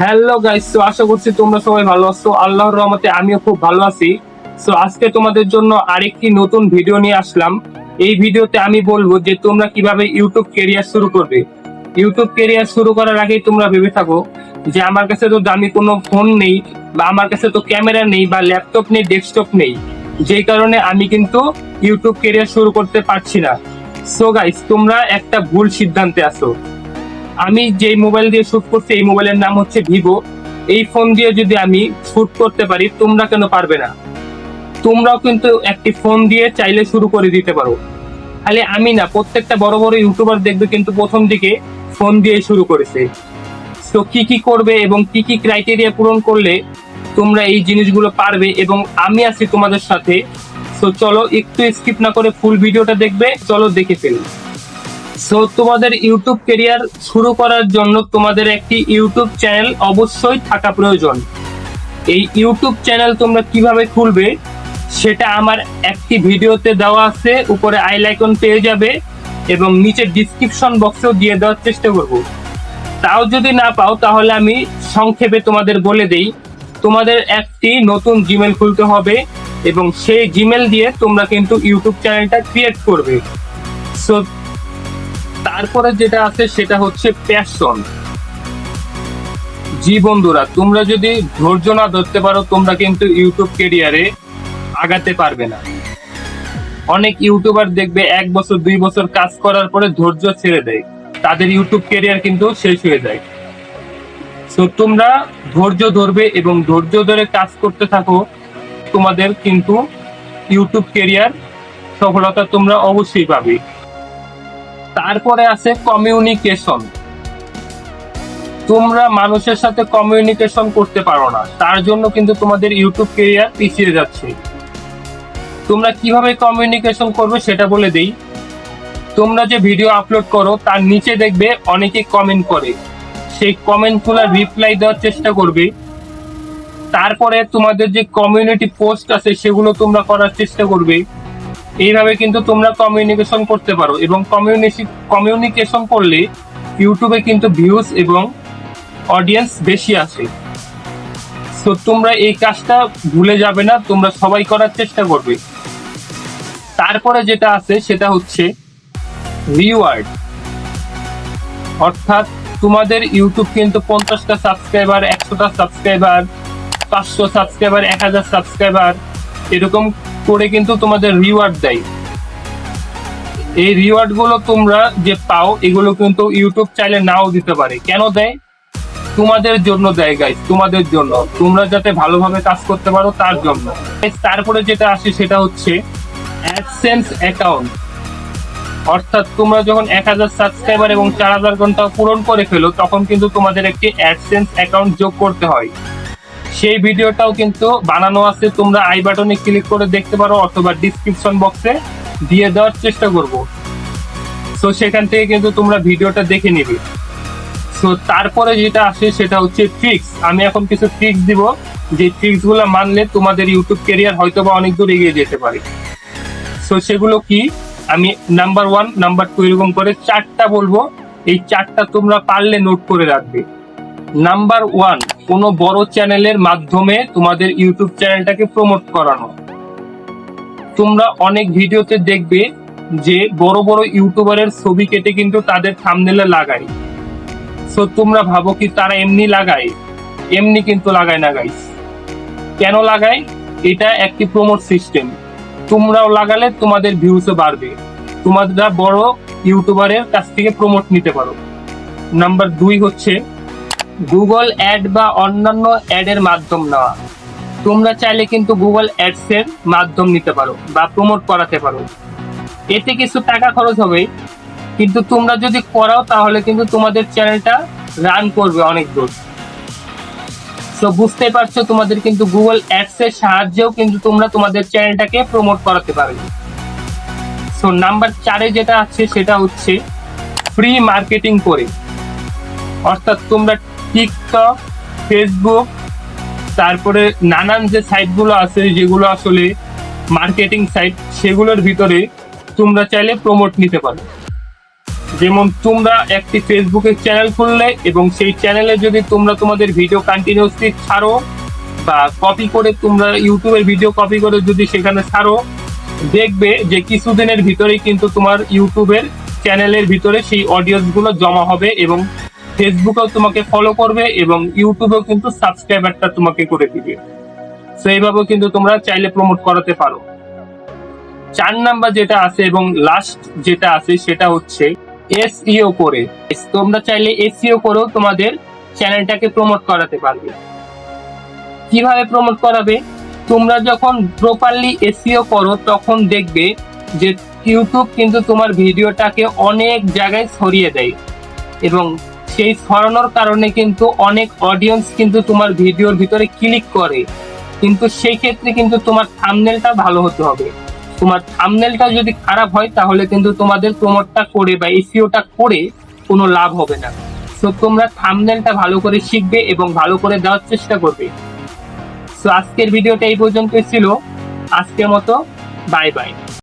Hello guys তো আশা করছি তোমরা সবাই ভালো আছো। আল্লাহর রহমতে আমিও খুব ভালো আছি। সো আজকে তোমাদের জন্য আরেকটি নতুন ভিডিও নিয়ে আসলাম। এই ভিডিওতে আমি বলব যে তোমরা কীভাবে ইউটিউব কেরিয়ার শুরু করবে। ইউটিউব কেরিয়ার শুরু করার আগেই তোমরা ভেবে থাকো যে আমার কাছে তো দামি কোনো ফোন নেই বা আমার কাছে তো ক্যামেরা নেই বা ল্যাপটপ নেই ডেস্কটপ নেই। যেই কারণে আমি কিন্তু ইউটিউব কেরিয়ার শুরু করতে পারছি না। সো গাইস তোমরা একটা ভুল সিদ্ধান্তে আসো আমি যে মোবাইল দিয়ে শ্যুট করছি, এই মোবাইলের নাম হচ্ছে ভিভো এই ফোন দিয়ে যদি আমি শ্যুট করতে পারি, তোমরা কেন পারবে না? তোমরাও কিন্তু একটি ফোন দিয়ে চাইলে শুরু করে দিতে পারো। খালি আমি না, প্রত্যেকটা বড় বড় ইউটিউবার দেখবে কিন্তু প্রথম দিকে ফোন দিয়ে শুরু করেছে। তো কি কি করবে এবং কি কি ক্রাইটেরিয়া পূরণ করলে তোমরা এই জিনিসগুলো পারবে এবং আমি আছি তোমাদের সাথে। তো চলো একটু স্কিপ না করে ফুল ভিডিওটা দেখবে, চলো দেখে ফেলি। সো তোমাদের ইউটিউব কেরিয়ার শুরু করার জন্য তোমাদের একটি ইউটিউব চ্যানেল অবশ্যই থাকা প্রয়োজন। এই ইউটিউব চ্যানেল তোমরা কীভাবে খুলবে, সেটা আমার একটি ভিডিওতে দেওয়া আছে, উপরে আই লাইকন পেয়ে যাবে এবং নিচে ডিসক্রিপশন বক্সেও দিয়ে দেওয়ার চেষ্টা করব। তাও যদি না পাও, তাহলে আমি সংক্ষেপে তোমাদের বলে দেই। তোমাদের একটি নতুন জিমেল খুলতে হবে এবং সেই জিমেল দিয়ে তোমরা কিন্তু ইউটিউব চ্যানেলটা ক্রিয়েট করবে। সো তারপরে যেটা আছে সেটা হচ্ছে প্যাশন জি বন্ধুরা, তোমরা যদি ধৈর্য না ধরতে পারো, তোমরা কিন্তু ইউটিউব কেরিয়ারে আগাতে পারবে না। অনেক ইউটিউবার দেখবে এক বছর, দুই বছর কাজ করার পরে ধৈর্য ছেড়ে দেয়। তাদের ইউটিউব কেরিয়ার কিন্তু শেষ হয়ে যায়। তো তোমরা ধৈর্য ধরবে এবং ধৈর্য ধরে কাজ করতে থাকো, তোমাদের কিন্তু ইউটিউব কেরিয়ার সফলতা তোমরা অবশ্যই পাবে। তারপরে আছে কমিউনিকেশন তোমরা মানুষের সাথে কমিউনিকেশন করতে পারো না। তার জন্য কিন্তু তোমাদের ইউটিউব কেরিয়ার পিছিয়ে যাচ্ছে। তোমরা কীভাবে কমিউনিকেশন করবে সেটা বলে দেই। তোমরা যে ভিডিও আপলোড করো, তার নিচে দেখবে অনেকে কমেন্ট করে। সেই কমেন্টগুলো রিপ্লাই দেওয়ার চেষ্টা করবে। তারপরে তোমাদের যে কমিউনিটি পোস্ট আছে, সেগুলো তোমরা করার চেষ্টা করবে। এইভাবে কিন্তু তোমরা কমিউনিকেশন করতে পারো এবং কমিউনিকেশন করলে ইউটিউবে কিন্তু ভিউজ এবং অডিয়েন্স বেশি আসে। তো তোমরা এই কাজটা ভুলে যাবে না, তোমরা সবাই করার চেষ্টা করবে। তারপরে যেটা আছে, সেটা হচ্ছে রিওয়ার্ড অর্থাৎ তোমাদের ইউটিউব কিন্তু পঞ্চাশটা সাবস্ক্রাইবার একশোটা সাবস্ক্রাইবার পাঁচশো সাবস্ক্রাইবার এক হাজার সাবস্ক্রাইবার এরকম করে কিন্তু তোমাদের রিওয়ার্ড দেয়। এই রিওয়ার্ডগুলো তোমরা যে পাও, এগুলো কিন্তু ইউটিউব চাইলে নাও দিতে পারে। কেন দেয়? তোমাদের জন্য দেয় গাইস তোমাদের জন্য। তোমরা যাতে ভালোভাবে কাজ করতে পারো, তার জন্য। তারপরে যেটা আসে সেটা হচ্ছে অ্যাডসেন্স অ্যাকাউন্ট অর্থাৎ তোমরা যখন এক হাজার সাবস্ক্রাইবার এবং চার হাজার ঘণ্টা পূরণ করে ফেলো, তখন কিন্তু তোমাদের একটি অ্যাডসেন্স অ্যাকাউন্ট যোগ করতে হয়। সেই ভিডিওটাও কিন্তু বানানো আছে। তোমরা আই বাটনে ক্লিক করে দেখতে পারো অথবা ডিসক্রিপশন বক্সে দিয়ে দেওয়ার চেষ্টা করব। সো সেখান থেকে কিন্তু তোমরা ভিডিওটা দেখে নিবে। সো তারপরে যেটা আসে সেটা হচ্ছে ট্রিক্স আমি এখন কিছু ট্রিক্স দিব। যে ট্রিক্সগুলো মানলে তোমাদের ইউটিউব ক্যারিয়ার হয়তো বা অনেক দূর এগিয়ে যেতে পারে। সো সেগুলো কি? আমি নাম্বার ওয়ান নাম্বার টু এরকম করে চারটা বলব। এই চারটা তোমরা পারলে নোট করে রাখবে। নাম্বার ওয়ান, কোনো বড় চ্যানেলের মাধ্যমে তোমাদের ইউটিউব চ্যানেলটাকে প্রমোট করানো। তোমরা অনেক ভিডিওতে দেখবে যে বড় বড় ইউটিউবারের ছবি কেটে কিন্তু তাদের থামনেলে লাগায়। সো তোমরা ভাবো কি তারা এমনি লাগায়? এমনি কিন্তু লাগায় না গাইস কেন লাগায়? এটা একটি প্রমোট সিস্টেম তোমরাও লাগালে তোমাদের ভিউসও বাড়বে। তোমরা বড় ইউটিউবারের কাছ থেকে প্রমোট নিতে পারো। নাম্বার দুই হচ্ছে গুগল অ্যাড বা অন্যান্য অ্যাডের মাধ্যম নেওয়া। তোমরা চাইলে কিন্তু গুগল অ্যাডস এর মাধ্যম নিতে পারো বা প্রমোট করাতে পারো। এতে কিছু টাকা খরচ হবে। কিন্তু তোমরা যদি করাও, তাহলে কিন্তু তোমাদের চ্যানেলটা রান করবে অনেক দূর। তো বুঝতে পারছ তোমাদের কিন্তু গুগল অ্যাডস এর সাহায্যেও কিন্তু তোমরা তোমাদের চ্যানেলটাকে প্রমোট করাতে পারবে সো নাম্বার চারে যেটা আছে, সেটা হচ্ছে ফ্রি মার্কেটিং করে। অর্থাৎ তোমরা টিকটক ফেসবুক তারপরে নানান যে সাইটগুলো আছে, যেগুলো আসলে মার্কেটিং সাইট সেগুলোর ভিতরে তোমরা চাইলে প্রমোট নিতে পারো। যেমন তোমরা একটি ফেসবুকের চ্যানেল খুললে এবং সেই চ্যানেলে যদি তোমরা তোমাদের ভিডিও কন্টিনিউসলি ছাড়ো বা কপি করে তোমরা ইউটিউবের ভিডিও কপি করে যদি সেখানে ছাড়ো, দেখবে যে কিছুদিনের ভিতরেই কিন্তু তোমার ইউটিউবের চ্যানেলের ভিতরে সেই অডিয়েন্সগুলো জমা হবে এবং ফেসবুকেও তোমাকে ফলো করবে এবং ইউটিউবেও কিন্তু সাবস্ক্রাইবারটা তোমাকে করে দিবে। তো এইভাবেও কিন্তু তোমরা চাইলে প্রমোট করাতে পারো। চার নাম্বার যেটা আছে এবং লাস্ট যেটা আছে সেটা হচ্ছে এসইও করে। তোমরা চাইলে এসইও করেও তোমাদের চ্যানেলটাকে প্রমোট করাতে পারবে। কীভাবে প্রমোট করাবে? তোমরা যখন প্রপারলি এসিও করো, তখন দেখবে যে ইউটিউব কিন্তু তোমার ভিডিওটাকে অনেক জায়গায় ছড়িয়ে দেয় এবং সেই ছড়ানোর কারণে কিন্তু অনেক অডিয়েন্স কিন্তু তোমার ভিডিওর ভিতরে ক্লিক করে। কিন্তু সেই ক্ষেত্রে কিন্তু তোমার থামনেলটা ভালো হতে হবে। তোমার থামনেলটা যদি খারাপ হয়, তাহলে কিন্তু তোমাদের প্রমোটটা করে বা এসিওটা করে কোনো লাভ হবে না। তো তোমরা থামনেলটা ভালো করে শিখবে এবং ভালো করে দেওয়ার চেষ্টা করবে। তো আজকের ভিডিওটা এই পর্যন্ত ছিল। আজকের মতো বাই বাই